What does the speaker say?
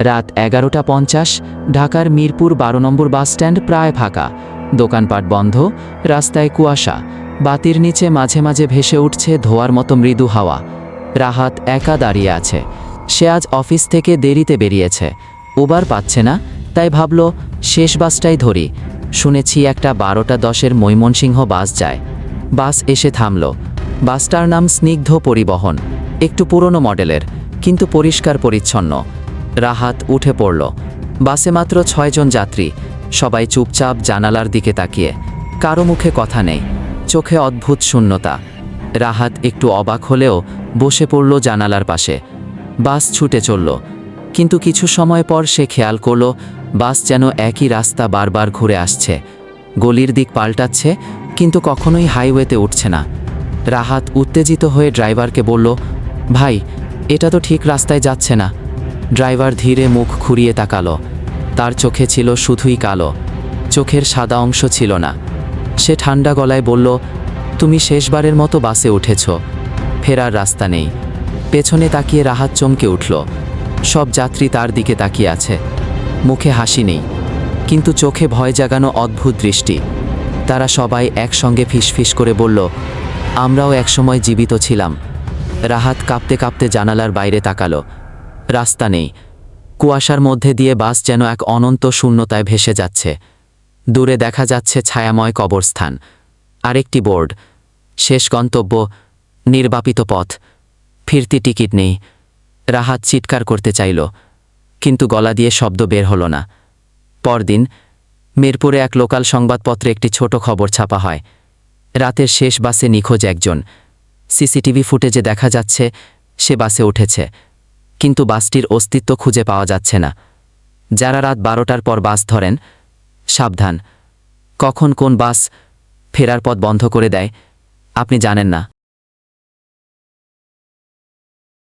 রাত এগারোটা পঞ্চাশ, ঢাকার মিরপুর বারো নম্বর বাসস্ট্যান্ড প্রায় ফাঁকা। দোকানপাট বন্ধ, রাস্তায় কুয়াশা। বাতির নিচে মাঝে মাঝে ভেসে উঠছে ধোয়ার মতো মৃদু হাওয়া। রাহাত একা দাঁড়িয়ে আছে। সে আজ অফিস থেকে দেরিতে বেরিয়েছে। উবার পাচ্ছে না, তাই ভাবল, শেষ বাসটাই ধরি। শুনেছি একটা বারোটা দশের ময়মনসিংহ বাস যায়। বাস এসে থামল। বাসটার নাম স্নিগ্ধ পরিবহন। একটু পুরনো মডেলের, কিন্তু পরিষ্কার পরিচ্ছন্ন। রাহাত উঠে পড়ল। বাসে মাত্র ছয়জন যাত্রী। সবাই চুপচাপ জানালার দিকে তাকিয়ে। কারও মুখে কথা নেই। চোখে অদ্ভুত শূন্যতা। রাহাত একটু অবাক হলেও বসে পড়ল জানালার পাশে। বাস ছুটে চলল। কিন্তু কিছু সময় পর সে খেয়াল করল, বাস যেন একই রাস্তা বারবার ঘুরে আসছে। গলির দিক পাল্টাচ্ছে, কিন্তু কখনোই হাইওয়েতে উঠছে না। রাহাত উত্তেজিত হয়ে ড্রাইভারকে বলল, ভাই, এটা তো ঠিক রাস্তায় যাচ্ছে না। ড্রাইভার ধীরে মুখ খুঁড়িয়ে তাকালো। তার চোখে ছিল শুধুই কালো। চোখের সাদা অংশ ছিল না। সে ঠান্ডা গলায় বলল, তুমি শেষবারের মতো বাসে উঠেছ। ফেরার রাস্তা নেই। পেছনে তাকিয়ে রাহাত চমকে উঠল। সব যাত্রী তার দিকে তাকিয়ে আছে। মুখে হাসি নেই। কিন্তু চোখে ভয় জাগানো অদ্ভুত দৃষ্টি। তারা সবাই একসঙ্গে ফিসফিস করে বলল, আমরাও একসময় জীবিত ছিলাম। রাহাত কাঁপতে কাঁপতে জানালার বাইরে তাকালো। রাস্তা নেই। কুয়াশার মধ্যে দিয়ে বাস যেন এক অনন্ত শূন্যতায় ভেসে যাচ্ছে। দূরে দেখা যাচ্ছে ছায়াময় কবরস্থান। আরেকটি বোর্ড। শেষ গন্তব্য নির্বাপিত পথ। ফিরতি টিকিট নেই। রাহাত চিৎকার করতে চাইল, কিন্তু গলা দিয়ে শব্দ বের হলো না। পরদিন মিরপুরে এক লোকাল সংবাদপত্রে একটি ছোট খবর ছাপা হয়। রাতের শেষ বাসে নিখোঁজ একজন। সিসিটিভি ফুটেজে দেখা যাচ্ছে সে বাসে উঠেছে। কিন্তু বাসটির অস্তিত্ব খুঁজে পাওয়া যাচ্ছে না। যারা রাত বারোটার পর বাস ধরেন, সাবধান। কখন কোন বাস ফেরার পথ বন্ধ করে দেয়, আপনি জানেন না।